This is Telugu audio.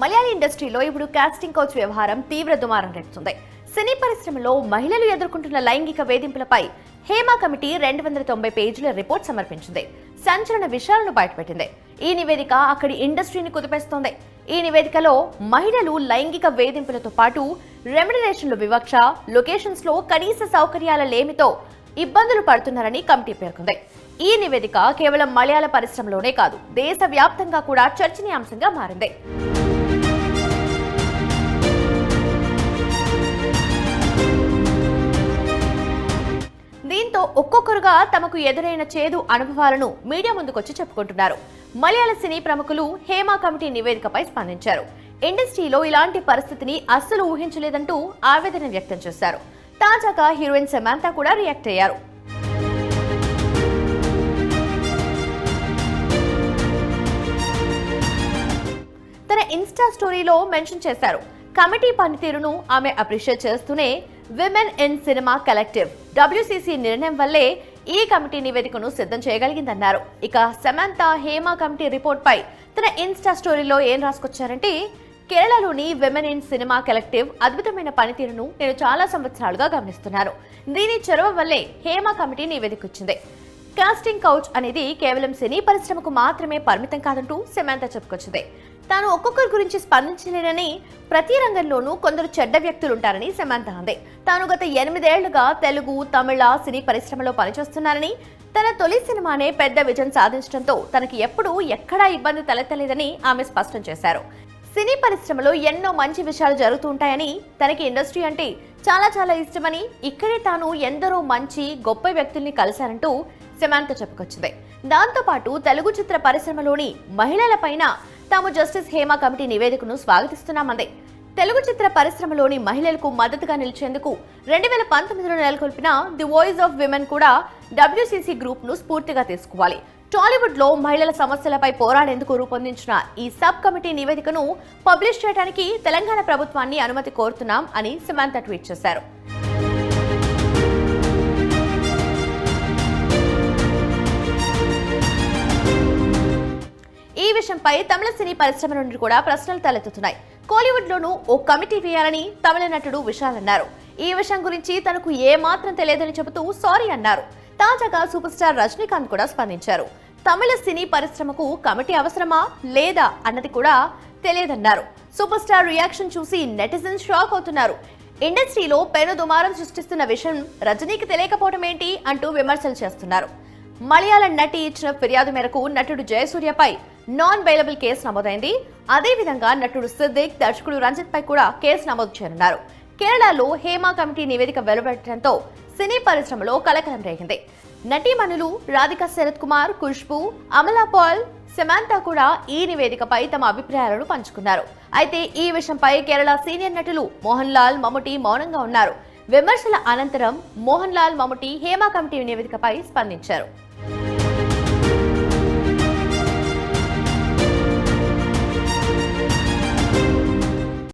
మలయాళీ ఇండస్ట్రీలో ఇప్పుడు కాస్టింగ్ కోచ్ వ్యవహారం తీవ్ర దుమారం రేపుతుంది. సినీ పరిశ్రమలో మహిళలు ఎదుర్కొంటున్న లైంగిక వేధింపులపై హేమా కమిటీ రెండు వందల తొంభై పేజీల రిపోర్ట్ సమర్పించింది. సంచలన విషయాలను బయటపెట్టింది. ఈ నివేదిక అక్కడి ఇండస్ట్రీని కుదిపేస్తోంది. ఈ నివేదికలో మహిళలు లైంగిక వేధింపులతో పాటు రెమ్యునరేషన్ల వివక్ష లొకేషన్స్లో కనీస సౌకర్యాల లేమితో ఇబ్బందులు పడుతున్నారని కమిటీ పేర్కొంది. ఈ నివేదిక కేవలం మలయాళ పరిశ్రమలోనే కాదు దేశవ్యాప్తంగా కూడా చర్చనీయాంశంగా మారింది. ఒక్కొక్కరుగా తమకు ఎదురైన చేదు అనుభవాలను మీడియా ముందుకొచ్చి చెప్పుకుంటున్నారు. మలయాళ సినీ ప్రముఖులు హేమా కమిటీ నివేదికపై స్పందించారు. ఇండస్ట్రీలో ఇలాంటి పరిస్థితిని అస్సలు ఊహించలేదంటూ ఆవేదన వ్యక్తం చేశారు. తాజాగా హీరోయిన్ సమాంతా కూడా రియాక్ట్ అయ్యారు. తన ఇన్స్టా స్టోరీలో మెన్షన్ చేశారు. కమిటీ పనితీరును ఆమె అప్రిషియేట్ చేస్తూనే Women in Cinema Collective WCC నిర్ణయం వల్లే ఈ కమిటీ నివేదికను సిద్ధం చేయగలిగిందన్నారు. ఇక సమంత హేమా కమిటీ రిపోర్ట్ పై తన ఇన్స్టా స్టోరీలో ఏం రాసుకొచ్చారంటే కేరళలోని విమెన్ ఇన్ సినిమా కలెక్టివ్ అద్భుతమైన పనితీరును నేను చాలా సంవత్సరాలుగా గమనిస్తున్నాను. దీని చొరవ వల్లే హేమా కమిటీ నివేదిక వచ్చింది. కాస్టింగ్ కౌచ్ అనేది కేవలం సినీ పరిశ్రమకు మాత్రమే పరిమితం కాదంటూ సెమాంత చెప్పుకొచ్చింది. తాను ఒక్కొక్కరి గురించి స్పందించలేనని ప్రతి రంగంలోనూ కొందరు చెడ్డ వ్యక్తులు ఉంటారని సమంత అంది. తాను గత ఎనిమిదేళ్ళుగా తెలుగు తమిళ సినీ పరిశ్రమలో పనిచేస్తున్నానని తన తొలి సినిమానే పెద్ద విజయం సాధించడంతో తనకి ఎప్పుడూ ఎక్కడా ఇబ్బంది తలెత్తలేదని ఆమె స్పష్టం చేశారు. సినీ పరిశ్రమలో ఎన్నో మంచి విషయాలు జరుగుతూ ఉంటాయని తనకి ఇండస్ట్రీ అంటే చాలా చాలా ఇష్టమని ఇక్కడే తాను ఎందరో మంచి గొప్ప వ్యక్తుల్ని కలిశారంటూ సమాంత చెప్పుకొచ్చింది. దాంతోపాటు తెలుగు చిత్ర పరిశ్రమలోని మహిళలపైన తాము జస్టిస్ హేమా కమిటీ నివేదికను స్వాగతిస్తున్నామంది. తెలుగు చిత్ర పరిశ్రమలోని మహిళలకు మద్దతుగా నిలిచేందుకు రెండు వేల పంతొమ్మిదిలో నెలకొల్పిన ది వాయిస్ ఆఫ్ విమెన్ కూడా డబ్ల్యూసీసీ గ్రూప్ను స్ఫూర్తిగా తీసుకోవాలి. టాలీవుడ్లో మహిళల సమస్యలపై పోరాడేందుకు రూపొందించిన ఈ సబ్ కమిటీ నివేదికను పబ్లిష్ చేయడానికి తెలంగాణ ప్రభుత్వాన్ని అనుమతి కోరుతున్నాం అని సిమాంత ట్వీట్ చేశారు. విషయంపై తమిళ సినీ పరిశ్రమ నుండి కూడా ప్రశ్నలు తలెత్తుతున్నాయి. కోలీవుడ్ లోనూ ఓ కమిటీ వేయాలని తమిళ నటుడు విశాల్ అన్నారు. ఈ విషయం గురించి తనకు ఏమాత్రం తెలియదని చెబుతూ సారీ అన్నారు. తాజాగా సూపర్ స్టార్ రజనీకాంత్ కూడా స్పందించారు. తమిళ సినీ పరిశ్రమకు కమిటీ అవసరమా లేదా అన్నది కూడా తెలియదన్నారు. సూపర్ స్టార్ రియాక్షన్ చూసి నెటిజన్స్ షాక్ అవుతున్నారు. ఇండస్ట్రీలో పెను దుమారం సృష్టిస్తున్న విషయం రజనీకి తెలియకపోవడం ఏంటి అంటూ విమర్శలు చేస్తున్నారు. మలయాళ నటి ఇచ్చిన ఫిర్యాదు మేరకు నటుడు జయసూర్యపై నాన్ బెయిలబుల్ కేసు నమోదైంది. అదేవిధంగా నటుడు సిద్దిక్ దర్శకుడు రంజిత్ పై కూడా కేసు నమోదు చేయనున్నారు. కేరళలో హేమా కమిటీ నివేదిక వెలువడటంతో సినీ పరిశ్రమలో కలకలం రేగింది. నటీమణులు రాధిక శరత్ కుమార్ ఖుష్బు అమలా పాల్ సెమాంతా కూడా ఈ నివేదికపై తమ అభిప్రాయాలను పంచుకున్నారు. అయితే ఈ విషయంపై కేరళ సీనియర్ నటులు మోహన్ లాల్ మమ్ముటి మౌనంగా ఉన్నారు. విమర్శల అనంతరం మోహన్ లాల్ మమ్ముటి హేమా కమిటీ నివేదికపై స్పందించారు.